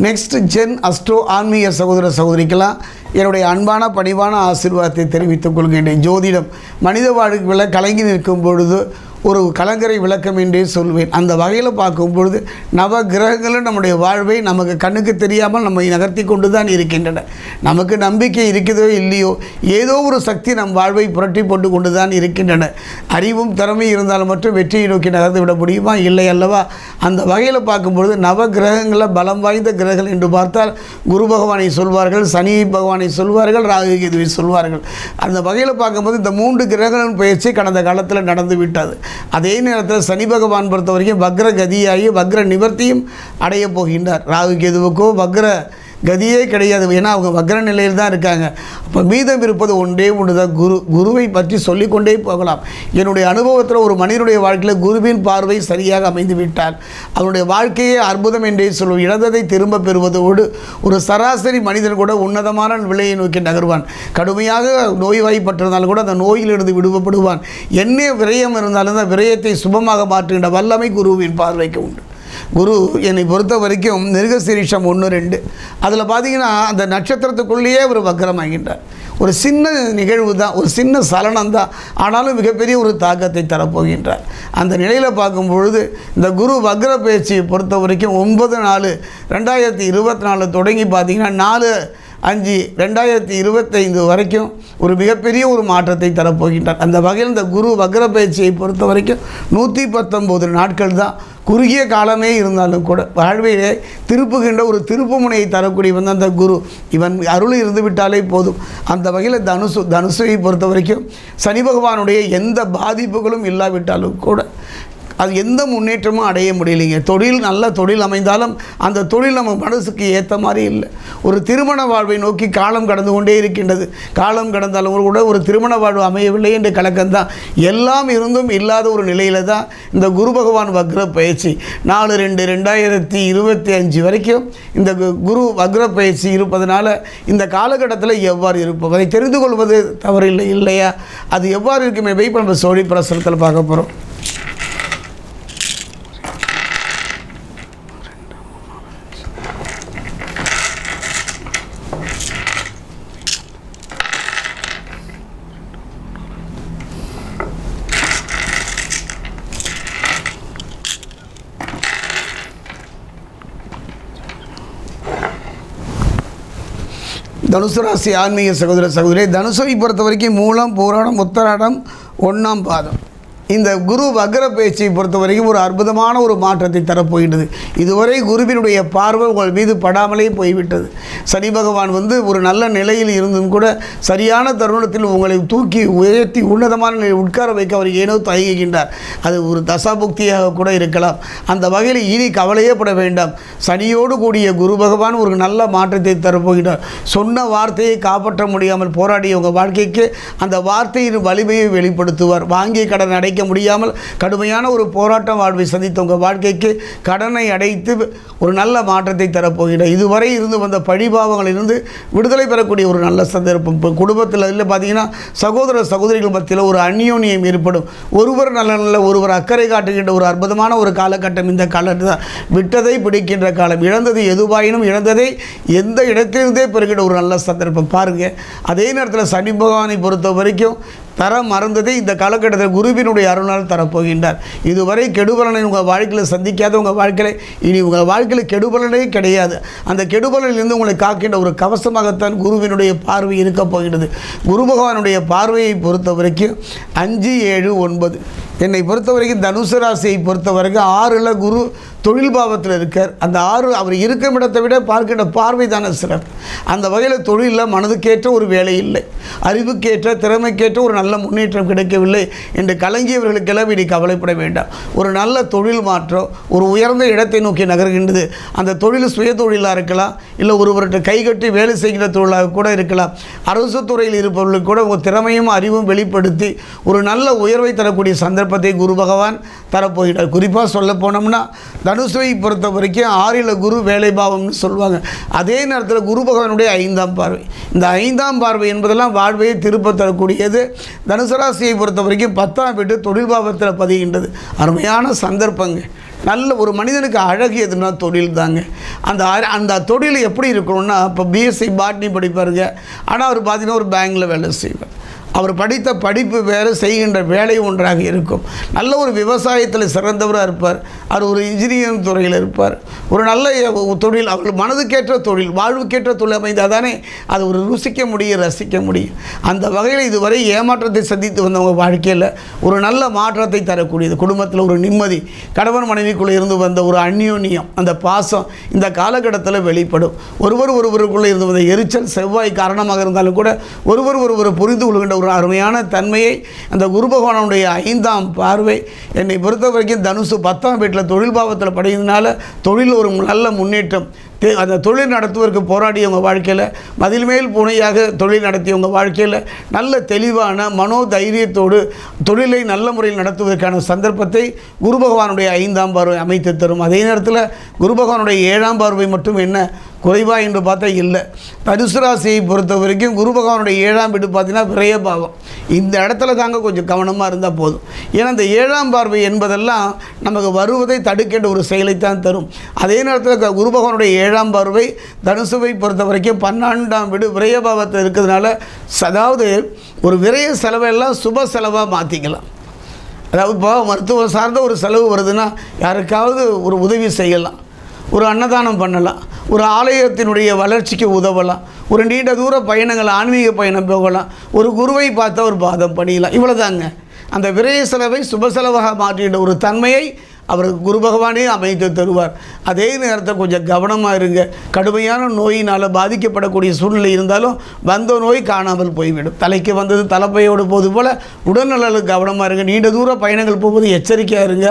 Next gen astro ஆன்மீக சகோதர சகோதரிக்கெல்லாம் என்னுடைய அன்பான பணிவான ஆசீர்வாதத்தை தெரிவித்துக் கொள்கின்றேன். ஜோதிடம் மனித வாழ்க்கையில் கலங்கி நிற்கும் பொழுது ஒரு கலங்கரை விளக்கம் என்றே சொல்வேன். அந்த வகையில் பார்க்கும் பொழுது நவ கிரகங்களும் நம்முடைய வாழ்வை நமக்கு கண்ணுக்கு தெரியாமல் நம்மை நகர்த்தி கொண்டு தான் இருக்கின்றன. நமக்கு நம்பிக்கை இருக்குதோ இல்லையோ ஏதோ ஒரு சக்தி நம் வாழ்வை புரட்டி போட்டு கொண்டு தான் இருக்கின்றன. அறிவும் திறமை இருந்தாலும் மட்டும் வெற்றியை நோக்கி நகர்ந்து விட முடியுமா? இல்லை அல்லவா? அந்த வகையில் பார்க்கும்பொழுது நவ கிரகங்களில் பலம் வாய்ந்த கிரகங்கள் என்று பார்த்தால் குரு பகவானை சொல்வார்கள் சனி பகவானை சொல்வார்கள் ராகு கேதுவை சொல்வார்கள். அந்த வகையில் பார்க்கும்போது இந்த மூன்று கிரகங்களின் பயிற்சி கடந்த காலத்தில் நடந்து விட்டது. அதே நேரத்தில் சனி பகவான் பொறுத்த வரைக்கும் வக்ர கதியாகி வக்ர நிவர்த்தியும் அடைய போகின்றார். ராகு கேதுவுக்கோ வக்ர கதியே கிடையாது. ஏன்னா அவங்க வக்ர நிலையில் தான் இருக்காங்க. அப்போ மீதம் இருப்பது ஒன்றே ஒன்று தான் குரு குருவை பற்றி சொல்லிக்கொண்டே போகலாம். என்னுடைய அனுபவத்தில் ஒரு மனிதனுடைய வாழ்க்கையில் குருவின் பார்வை சரியாக அமைந்து விட்டால் அவனுடைய வாழ்க்கையே அற்புதம் என்றே சொல்லும் இழந்ததை திரும்ப பெறுவதோடு ஒரு சராசரி மனிதன் கூட உன்னதமான விலையை நோக்கி நகர்வான். கடுமையாக நோய்வாய்ப்பட்டிருந்தாலும் கூட அந்த நோயிலிருந்து விடுபடுவான். என்ன விரயம் இருந்தாலும் அந்த விரயத்தை சுபமாக மாற்றுகின்ற வல்லமை குருவின் பார்வைக்கு உண்டு. குரு என்னை பொறுத்த வரைக்கும் மிருகசீரிஷம் ஒன்று ரெண்டு. அதில் பார்த்தீங்கன்னா அந்த நட்சத்திரத்துக்குள்ளேயே ஒரு வக்கரமாகின்றார். ஒரு சின்ன நிகழ்வு தான் ஒரு சின்ன சலனம் தான். ஆனாலும் மிகப்பெரிய ஒரு தாக்கத்தை தரப்போகின்றார். அந்த நிலையில் பார்க்கும் பொழுது இந்த குரு வக்ர பயிற்சியை பொறுத்த வரைக்கும் ஒன்பது நாலு ரெண்டாயிரத்தி இருபத்தி நாலு தொடங்கி பார்த்தீங்கன்னா நாலு அஞ்சு ரெண்டாயிரத்தி இருபத்தைந்து வரைக்கும் ஒரு மிகப்பெரிய ஒரு மாற்றத்தை தரப்போகின்றார். அந்த வகையில் இந்த குரு வக்ர பயிற்சியை பொறுத்த வரைக்கும் நூற்றி பத்தொம்போது நாட்கள் தான் குறுகிய காலமே இருந்தாலும் கூட வாழ்வையிலே திருப்புகின்ற ஒரு திருப்பு முனையை தரக்கூடிய வந்து அந்த குரு. இவன் அருள் இருந்து விட்டாலே போதும். அந்த வகையில் தனுசு தனுசுவை பொறுத்த வரைக்கும் சனி பகவானுடைய எந்த பாதிப்புகளும் இல்லாவிட்டாலும் கூட அது எந்த முன்னேற்றமும் அடைய முடியலைங்க. தொழில் நல்ல தொழில் அமைந்தாலும் அந்த தொழில் நம்ம மனசுக்கு ஏற்ற மாதிரி இல்லை. ஒரு திருமண வாழ்வை நோக்கி காலம் கடந்து கொண்டே இருக்கின்றது. காலம் கடந்தாலும் கூட ஒரு திருமண வாழ்வு அமையவில்லை என்ற கலக்கம்தான். எல்லாம் இருந்தும் இல்லாத ஒரு நிலையில் தான் இந்த குரு பகவான் வக்ர பயிற்சி நாலு ரெண்டு ரெண்டாயிரத்தி இருபத்தி அஞ்சு வரைக்கும் இந்த கு- குரு வக்ர பயிற்சி இருப்பதனால இந்த காலகட்டத்தில் எவ்வாறு இருப்போம்? அதை தெரிந்து கொள்வது தவறில்லை இல்லையா? அது எவ்வாறு இருக்குமே? வெயிட் நம்ம சோழி பிரசனத்தில் பார்க்க போகிறோம் தனுசு ராசி ஆன்மீக சகோதர சகோதரி தனுசை பொறுத்த வரைக்கும் மூலம் பூராடம் உத்தராடம் ஒன்றாம் பாதம். இந்த குரு வக்ர பேச்சை பொறுத்த வரைக்கும் ஒரு அற்புதமான ஒரு மாற்றத்தை தரப்போகின்றது. இதுவரை குருவினுடைய பார்வை உங்கள் மீது படாமலே போய்விட்டது. சனி பகவான் வந்து ஒரு நல்ல நிலையில் இருந்தும் கூட சரியான தருணத்தில் உங்களை தூக்கி உயர்த்தி உன்னதமான நிலையில் உட்கார வைக்க அவர் ஏனோ தயங்குகின்றார். அது ஒரு தசாபுக்தியாக கூட இருக்கலாம். அந்த வகையில் இனி கவலையே பட வேண்டாம். சனியோடு கூடிய குரு பகவான் ஒரு நல்ல மாற்றத்தை தரப்போகிறார் சொன்ன வார்த்தையை காப்பாற்ற முடியாமல் போராடிய உங்கள் வாழ்க்கைக்கு அந்த வார்த்தையின் வலிமையை வெளிப்படுத்துவார். வாங்கிய கடன் அடைக்க முடியாமல் கடுமையான ஒரு போராட்டம் வாழ்வை சந்தித்த உங்கள் வாழ்க்கைக்கு கடனை அடைத்து ஒரு நல்ல மாற்றத்தை தரப்போகிற இதுவரை இருந்து வந்த பழிபாவங்களிலிருந்து விடுதலை பெறக்கூடிய ஒரு நல்ல சந்தர்ப்பம். இப்போ குடும்பத்தில் இல்லை பார்த்தீங்கன்னா சகோதர சகோதரிகள் மத்தியில் ஒரு அந்யோன்யம் ஏற்படும். ஒருவர் நல்ல நல்ல ஒருவர் அக்கறை காட்டுகின்ற ஒரு அற்புதமான ஒரு காலகட்டம் இந்த காலத்தில் தான். விட்டதை பிடிக்கின்ற காலம். இழந்தது எதுவாயினும் இழந்ததை எந்த இடத்திலிருந்தே பெறுகின்ற ஒரு நல்ல சந்தர்ப்பம். பாருங்கள் அதே நேரத்தில் சனி பகவானை பொறுத்த வரைக்கும் தர மறந்ததை இந்த காலகட்டத்தில் குருவினுடைய அருளால் தரப்போகின்றார். இதுவரை கெடுபலனை உங்கள் வாழ்க்கையில் சந்திக்காத உங்கள் வாழ்க்கையில் இனி உங்கள் வாழ்க்கையில் கெடுபலனே கிடையாது. அந்த கெடுபலனிலிருந்து உங்களை காக்கின்ற ஒரு கவசமாகத்தான் குருவினுடைய பார்வை இருக்கப் போகின்றது குரு பகவானுடைய பார்வையை பொறுத்த வரைக்கும் அஞ்சு ஏழு ஒன்பது. என்னை பொறுத்த வரைக்கும் தனுசு ராசியை பொறுத்த வரைக்கும் ஆறில் குரு தொழில் பாவத்தில் இருக்கார். அந்த ஆறு அவர் இருக்கும் இடத்தை விட பார்க்கின்ற பார்வை தானே சிறப்பு. அந்த வகையில் தொழிலில் மனதுக்கேற்ற ஒரு வேலை இல்லை. அறிவுக்கேற்ற திறமைக்கேற்ற ஒரு நல்ல முன்னேற்றம் கிடைக்கவில்லை என்று கலங்கியவர்களுக்கெல்லாம் இனி கவலைப்பட வேண்டாம். ஒரு நல்ல தொழில் மாற்றம் ஒரு உயர்ந்த இடத்தை நோக்கி நகர்கின்றது. அந்த தொழில் சுய தொழிலாக இருக்கலாம் இல்லை ஒருவர்கிட்ட கைகட்டி வேலை செய்கிற தொழிலாக கூட இருக்கலாம். அரசு துறையில் இருப்பவர்களுக்கு கூட உங்கள் திறமையும் அறிவும் வெளிப்படுத்தி ஒரு நல்ல உயர்வை தரக்கூடிய சந்தர்ப்பம் சந்தர்ப்பத்தை குரு பகவான் தரப்போகிறார். குறிப்பாக சொல்ல போனோம்னா தனுசுவை பொறுத்த வரைக்கும் ஆறில் குரு வேலைபாவம்னு சொல்லுவாங்க. அதே நேரத்தில் குரு பகவானுடைய ஐந்தாம் பார்வை. இந்த ஐந்தாம் பார்வை என்பதெல்லாம் வாழ்வையை திருப்ப தரக்கூடியது. தனுசு ராசியை பொறுத்த வரைக்கும் பத்தாம் வீட்டு தொழில் பாவத்தில் பதிகின்றது. அருமையான சந்தர்ப்பங்க. நல்ல ஒரு மனிதனுக்கு அழகு எதுனா தொழில் தாங்க அந்த அந்த தொழில் எப்படி இருக்கணும்னா இப்போ பிஎஸ்சி பாட்னி படிப்பாருங்க. ஆனால் அவர் பார்த்தீங்கன்னா ஒரு பேங்கில் வேலை செய்வார். அவர் படித்த படிப்பு வேறு செய்கின்ற வேலை ஒன்றாக இருக்கும். நல்ல ஒரு விவசாயத்தில் சிறந்தவராக இருப்பார். அவர் ஒரு இன்ஜினியரிங் துறையில் இருப்பார். ஒரு நல்ல தொழில் அவர்கள் மனதுக்கேற்ற தொழில் வாழ்வுக்கேற்ற தொழில் அமைந்தால் தானே அது ஒரு ருசிக்க முடியும் ரசிக்க முடியும். அந்த வகையில் இதுவரை ஏமாற்றத்தை சந்தித்து வந்தவங்க வாழ்க்கையில் ஒரு நல்ல மாற்றத்தை தரக்கூடியது. குடும்பத்தில் ஒரு நிம்மதி கணவன் மனைவிக்குள்ளே இருந்து வந்த ஒரு அந்யோன்யம் அந்த பாசம் இந்த காலகட்டத்தில் வெளிப்படும். ஒருவர் ஒருவருக்குள்ளே இருந்து வந்த எரிச்சல் செவ்வாய் காரணமாக இருந்தாலும் கூட ஒருவர் ஒருவர் புரிந்து கொள்கின்ற ஒரு அருமையான தன்மையை அந்த குரு பகவானுடைய ஐந்தாம் பார்வை என்னை பொறுத்த வரைக்கும் தனுசு பத்தாம் வீட்டில் தொழில் பாவத்தில் படைகிறதுனால தொழில் ஒரு நல்ல முன்னேற்றம். அந்த தொழில் நடத்துவதற்கு போராடியவங்க வாழ்க்கையில் மதில் மேல் புனையாக தொழில் நடத்தியவங்க வாழ்க்கையில் நல்ல தெளிவான மனோதைரியத்தோடு தொழிலை நல்ல முறையில் நடத்துவதற்கான சந்தர்ப்பத்தை குரு பகவானுடைய ஐந்தாம் பார்வை அமைத்து தரும். அதே நேரத்தில் குரு பகவானுடைய ஏழாம் பார்வை மட்டும் என்ன குறைவா என்று பார்த்தா இல்லை. தனுசு ராசியை பொறுத்த வரைக்கும் குரு பகவானுடைய ஏழாம் வீடு பார்த்தீங்கன்னா விரைய பாவம். இந்த இடத்துல தாங்க கொஞ்சம் கவனமாக இருந்தால் போதும். ஏன்னா இந்த ஏழாம் பார்வை என்பதெல்லாம் நமக்கு வருவதை தடுக்கின்ற ஒரு செயலைத்தான் தரும். அதே நேரத்தில் குரு பகவானுடைய ஏழாம் ஏழாம் பார்வை தனுசுவை பொறுத்த வரைக்கும் பன்னெண்டாம் வீடு விரய பாவத்தில் இருக்கிறதுனால அதாவது ஒரு விரய செலவெல்லாம் சுப செலவாக மாற்றிக்கலாம் அதாவது இப்போ மருத்துவம் சார்ந்த ஒரு செலவு வருதுன்னா யாருக்காவது ஒரு உதவி செய்யலாம். ஒரு அன்னதானம் பண்ணலாம். ஒரு ஆலயத்தினுடைய வளர்ச்சிக்கு உதவலாம். ஒரு நீண்ட தூர பயணங்கள் ஆன்மீக பயணம் போகலாம். ஒரு குருவை பார்த்தா ஒரு பாதம் பண்ணிடலாம் இவ்வளோதாங்க அந்த விரய செலவை சுப செலவாக மாற்றிட ஒரு தன்மையை அவருக்கு குரு பகவானே அமைத்து தருவார். அதே நேரத்தில் கொஞ்சம் கவனமாக இருங்க. கடுமையான நோயினால் பாதிக்கப்படக்கூடிய சூழ்நிலை இருந்தாலும் வந்த நோய் காணாமல் போய்விடும். தலைக்கு வந்தது தலைப்பையோடு போது போல் உடல்நலனுக்கு கவனமாக இருங்க. நீண்ட தூர பயணங்கள் போகும்போது எச்சரிக்கையாக இருங்க.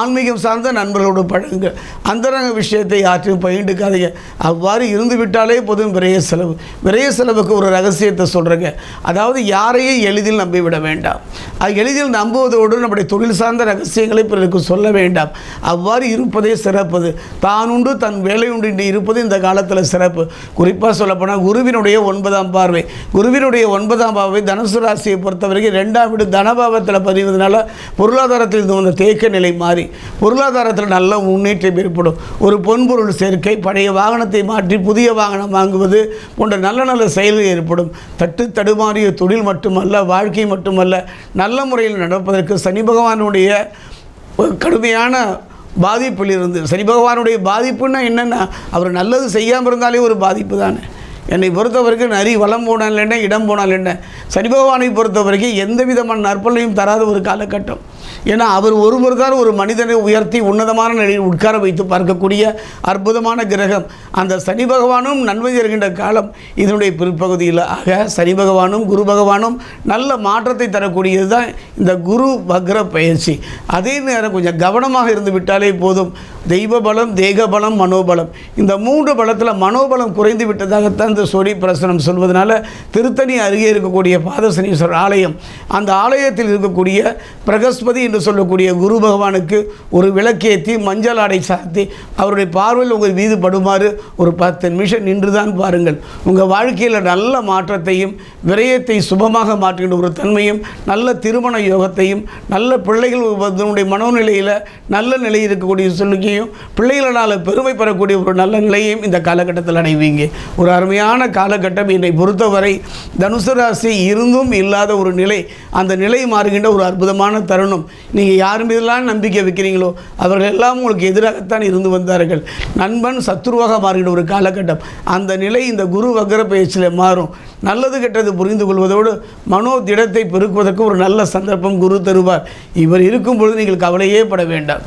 ஆன்மீகம் சார்ந்த நண்பர்களோடு பழகுங்க. அந்தரங்க விஷயத்தை யாற்றையும் பயிண்டுக்காதீங்க அவ்வாறு இருந்து விட்டாலே போதும் விரைய செலவு. விரைய செலவுக்கு ஒரு ரகசியத்தை சொல்கிறேங்க அதாவது யாரையும் எளிதில் நம்பிவிட வேண்டாம். அது எளிதில் நம்புவதோடு நம்முடைய தொழில் சார்ந்த ரகசியங்களை பிறருக்கு சொல்ல வேண்டும். அவ்வாறு இருப்பதே சிறப்பது. தான் உண்டு தன் வேலை உண்டு என்று இருப்பது இந்த காலத்தில் சிறப்பு. குறிப்பாக சொல்லப்போனால் குருவினுடைய ஒன்பதாம் பார்வை. குருவினுடைய ஒன்பதாம் பார்வை தனுசு ராசியை பொறுத்தவரைக்கும் ரெண்டாம் வீடு தனபாவத்தில் பதிவதனால பொருளாதாரத்தில் இருந்து வந்த தேக்க நிலை மாறி. பொருளாதாரத்தில் நல்ல முன்னேற்றம் ஏற்படும். ஒரு பொன்பொருள் சேர்க்கை பழைய வாகனத்தை மாற்றி புதிய வாகனம் வாங்குவது போன்ற நல்ல நல்ல செயல்கள் ஏற்படும். தட்டு தடுமாறிய தொழில் மட்டுமல்ல வாழ்க்கை மட்டுமல்ல நல்ல முறையில் நடப்பதற்கு சனி பகவானுடைய கடுமையான பாதிப்பில் இருந்து சனி பகவானுடைய பாதிப்புன்னா என்னென்னா அவர் நல்லது செய்யாமல் இருந்தாலே ஒரு பாதிப்பு தானே. என்னை பொறுத்த வரைக்கும் நரி வளம் போனால் என்ன இடம் போனால் என்ன. சனி பகவானை பொறுத்த வரைக்கும் எந்த விதமான நற்பலையும் தராத ஒரு காலகட்டம். ஏன்னா அவர் ஒருவர் தான் ஒரு மனிதனை உயர்த்தி உன்னதமான நிலையில் உட்கார வைத்து பார்க்கக்கூடிய அற்புதமான கிரகம். அந்த சனி பகவானும் நன்மை தருகின்ற காலம் இதனுடைய பிற்பகுதியில். ஆக சனி பகவானும் குரு பகவானும் நல்ல மாற்றத்தை தரக்கூடியது தான் இந்த குரு வக்ர பயிற்சி. அதே நேரம் கொஞ்சம் கவனமாக இருந்து விட்டாலே போதும். தெய்வ பலம் தேக பலம் மனோபலம். இந்த மூன்று பலத்தில் மனோபலம் குறைந்து விட்டதாகத்தான் இந்த சொடி பிரசனம் சொல்வதனால திருத்தணி அருகே இருக்கக்கூடிய பாதசனீஸ்வரர் ஆலயம் அந்த ஆலயத்தில் இருக்கக்கூடிய பிரகஸ்பதி என்று சொல்லக்கூடிய குரு பகவானுக்கு ஒரு விளக்கேற்றி மஞ்சள் ஆடை சாத்தி அவருடைய பார்வையில் உங்கள் மீது படுமாறு ஒரு பத்து நிமிஷம் நின்று தான் பாருங்கள். உங்கள் வாழ்க்கையில் நல்ல மாற்றத்தையும் விரயத்தை சுபமாக மாற்றுகின்ற ஒரு தன்மையும் நல்ல திருமண யோகத்தையும் நல்ல பிள்ளைகள் அதனுடைய மனோநிலையில் நல்ல நிலை இருக்கக்கூடிய சொல்லிக்கையும் பிள்ளைகளால் பெருமை பெறக்கூடிய ஒரு நல்ல நிலையையும் இந்த காலகட்டத்தில் அடைவீங்க. ஒரு அருமையான காலகட்டம் என்னை பொறுத்தவரை தனுசு ராசி இருந்தும் இல்லாத ஒரு நிலை அந்த நிலை மாறுகின்ற ஒரு அற்புதமான தருணம். நீங்கள் யார் மீதெல்லாம் நம்பிக்கை வைக்கிறீங்களோ அவர்கள் எல்லாம் உங்களுக்கு எதிராகத்தான் இருந்து வந்தார்கள். நண்பன் சத்துருவாக மாறுகிற ஒரு காலகட்டம். அந்த நிலை இந்த குரு வக்ர பயிற்சியில் மாறும். நல்லது கெட்டது புரிந்து கொள்வதோடு மனோ திடத்தை பெருக்குவதற்கு ஒரு நல்ல சந்தர்ப்பம் குரு தருவார். இவர் இருக்கும் பொழுது நீங்கள் கவலையே பட வேண்டாம்.